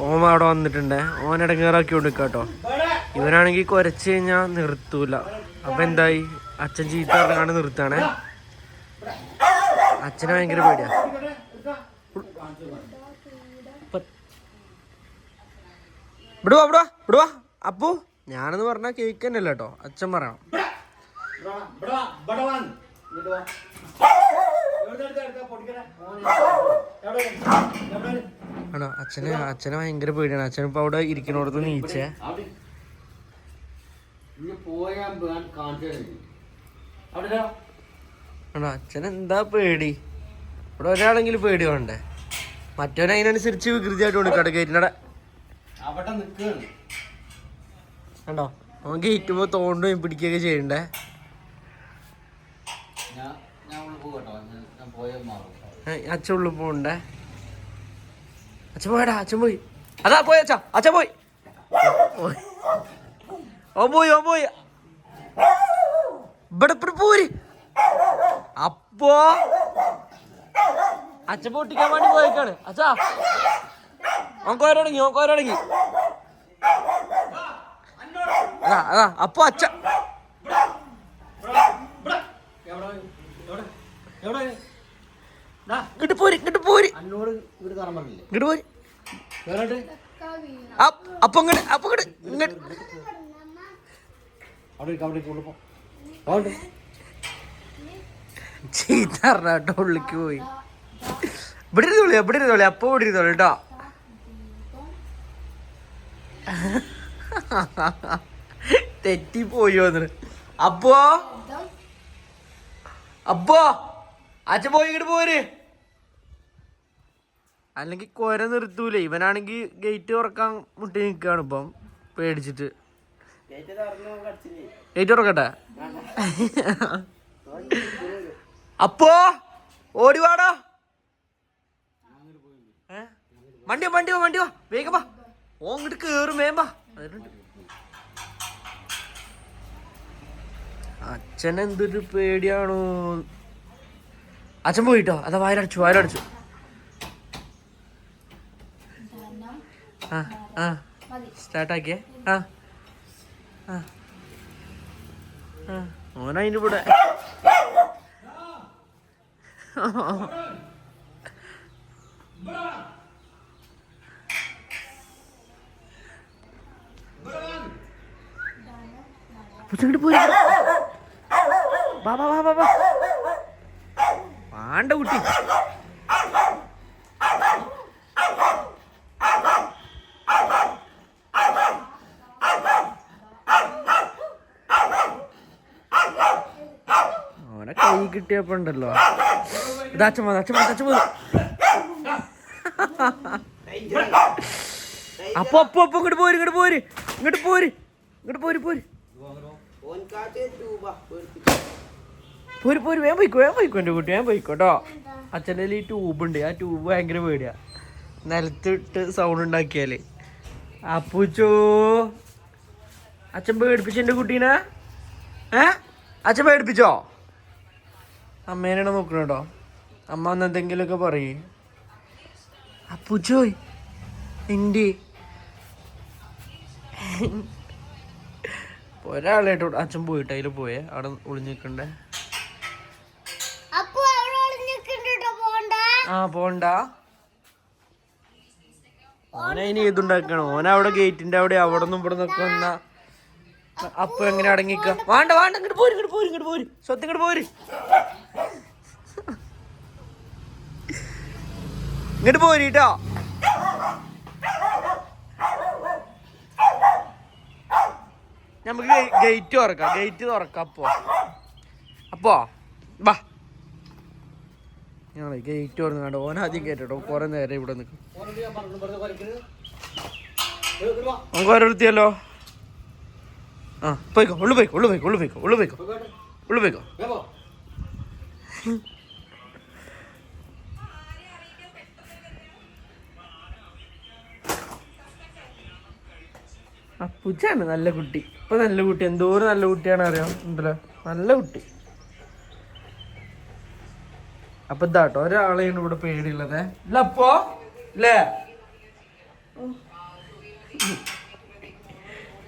ഓൻ അവിടെ വന്നിട്ടുണ്ട്. ഓൻ ഇടങ്ങേറാക്കി കൊടുക്കാട്ടോ ഇവനാണെങ്കിൽ കുരച്ച് കഴിഞ്ഞാൽ നിർത്തൂല. അപ്പൊ എന്തായി? അച്ഛൻ ചീത്ത പറഞ്ഞാണ് നിർത്താണേ അച്ഛനെ ഭയങ്കര പേടിയാ. ഇവിടുവാ ഇവിടുവാ ഇവിടുവാ. അപ്പു ഞാനെന്ന് പറഞ്ഞാൽ കേക്ക് കേട്ടോ അച്ഛൻ പറയണം. ആണോ അച്ഛന് അച്ഛന് ഭയങ്കര പേടിയാണ്. അച്ഛൻ ഇപ്പൊ അവിടെ ഇരിക്കണോടത്ത് നീച്ചേ. ആണോ അച്ഛൻ എന്താ പേടി? ഇവിടെ ഒരാളെങ്കിലും പേടി വേണ്ടേ? മറ്റവൻ അതിനനുസരിച്ച് വികൃതിയായിട്ട് കൊടുക്കട്ടെ ഗേറ്റിനടെ അവിടെ നിൽക്കുകയാണ്. കണ്ടോ? അവൻ പോ തോണ്ടുകയും പിടിക്കുകയൊക്കെ ചെയ്യണ്ടേ? അച്ഛൻ ഉള്ളിൽ പോണ്ടേ അച്ഛൻ പോയടാ അച്ഛൻ പോയി. അതാ പോയി അച്ഛാ അച്ഛൻ പോയി. ഓ പോയി ഓൻ പോയി. ഇവിടെ പോര്. അപ്പോ അച്ഛൻ പൊട്ടിക്കാൻ വേണ്ടി പോയേക്കാണ്. അച്ഛാ ഓൻ കോരടങ്ങി കോരടങ്ങി അതാ അതാ അപ്പൊ അച്ഛ ഇങ്ങോട്ട് പോര് ഇങ്ങോട്ട് പോര്. അന്നോട് ഇവിടെ പറഞ്ഞില്ലേ? ഇങ്ങോട്ട് പോര്. കേറട്ടെ? അപ്പ് അപ്പൊ ഇങ്ങോട്ട് അപ്പൊ ഇങ്ങോട്ട് ഇങ്ങോട്ട് അവിടെ ഇരിക്ക്, അവിടെ ഇരിക്ക്, അവിടെ. ചീത്ത പറഞ്ഞാട്ടോ ഉള്ളിക്ക് പോയി. ഇവിടെ ഇരുന്നോളി എവിടെ ഇരുന്നോളി അപ്പൊ ഇവിടെ ഇരുന്നോളി കേട്ടോ. തെറ്റി പോയി വന്നിട്ട് അപ്പോ? അപ്പോ? അച്ഛൻ പോയി ഇങ്ങോട്ട് പോര്. അല്ലെങ്കിൽ കൊര നിർത്തൂലേ. ഇവനാണെങ്കിൽ ഗേറ്റ് തുറക്കാൻ മുട്ടി നിൽക്കുകയാണ് ഇപ്പം. പേടിച്ചിട്ട്. ഗേറ്റ് തുറക്കട്ടെ? അപ്പോ ഓടിവാടോ വണ്ടിയോ വണ്ടി വണ്ടിയോ വണ്ടി വാ, വണ്ടി വാ. വേഗം വാ. ഓ ഇങ്ങോട്ട് കേറും വേമ്പാ അച്ഛനെന്തൊരു അച്ഛൻ എന്തൊരു പേടിയാണോ. അച്ഛൻ പോയിട്ടോ? അതാ ആ ആ. സ്റ്റാർട്ടാക്കിയേ? ആ. കൂടെ. പോയി. ബാബാ ബാബാ ബാ. പാണ്ട കുട്ടി. ഓനെ കൈ കിട്ടിയപ്പോ ഉണ്ടല്ലോ. അപ്പൊ അപ്പൊ അപ്പൊ ഇങ്ങോട്ട് പോര് ഇങ്ങോട്ട് പോര് ഇങ്ങോട്ട് പോര് ഇങ്ങോട്ട് പോര് പോര്. പോര് പോര് വേഗം പോയിക്കോ വേഗം പോയിക്കോ എന്റെ കുട്ടി വേഗം പോയിക്കോ കേട്ടോ അച്ഛന്റെ ഈ ട്യൂബ് ഉണ്ട് ആ ട്യൂബ് ഭയങ്കര പേടിയാ. നിലത്തിട്ട് സൗണ്ട് ഉണ്ടാക്കിയാൽ. അപ്പൂച്ചോ അച്ഛൻ പേടിപ്പിച്ചു എന്റെ കുട്ടീനെ? ഏ? അച്ഛൻ പേടിപ്പിച്ചോ? അമ്മേനാണ് നോക്കണം കേട്ടോ അമ്മ ഒന്ന് എന്തെങ്കിലുമൊക്കെ പറയേ. അപ്പൂച്ചോയ് എന്റെ ഒരാളായിട്ട് അച്ഛൻ പോയിട്ട് അതിൽ പോയേ അവിടെ ഒളിഞ്ഞു നിൽക്കണ്ടേ ആ പോണ്ട. ഓനതിന് ഏതുണ്ടാക്കണം? ഓന അവിടെ ഗേറ്റിന്റെ അവിടെ അവിടെ നിന്നും ഇവിടെ നിന്നൊക്കെ വന്ന അപ്പൊ എങ്ങനെ അടങ്ങിക്ക? വേണ്ട വേണ്ട ഇങ്ങോട്ട് പോര് ഇങ്ങോട്ട് പോര് ഇങ്ങോട്ട് പോര്. സ്വത്ത് ഇങ്ങോട്ട് പോര്. ഇങ്ങോട്ട് പോര് കേട്ടോ നമുക്ക് ഗേറ്റ് തുറക്കാം. ഗേറ്റ് തുറക്കാം അപ്പോ. അപ്പോ ബാ. ഞങ്ങളെ ഗേറ്റ് തുറന്ന് കണ്ടോ? ഓൻ ആദ്യം കേട്ടോ കുറെ നേരം ഇവിടെ നിൽക്കും. നമുക്ക് ഓരോരുത്തിയല്ലോ ആ പോയിക്കോ ഉള്ളു പോയിക്കോ ഉള്ളു പോയിക്കോ ഉള്ളു പോയിക്കോ ഉള്ളു പോയിക്കോ. ഉള്ളു പോയിക്കോ. പൂച്ചയാണ് നല്ല കുട്ടി. ഇപ്പൊ നല്ല കുട്ടി. എന്തോരം നല്ല കുട്ടിയാണ് അറിയാം ഉണ്ടല്ലോ. നല്ല കുട്ടി. അപ്പൊ ഇതാട്ടോ ഒരാളെയാണ് ഇവിടെ പേടിയുള്ളത്. ഇല്ല ഇല്ലേ.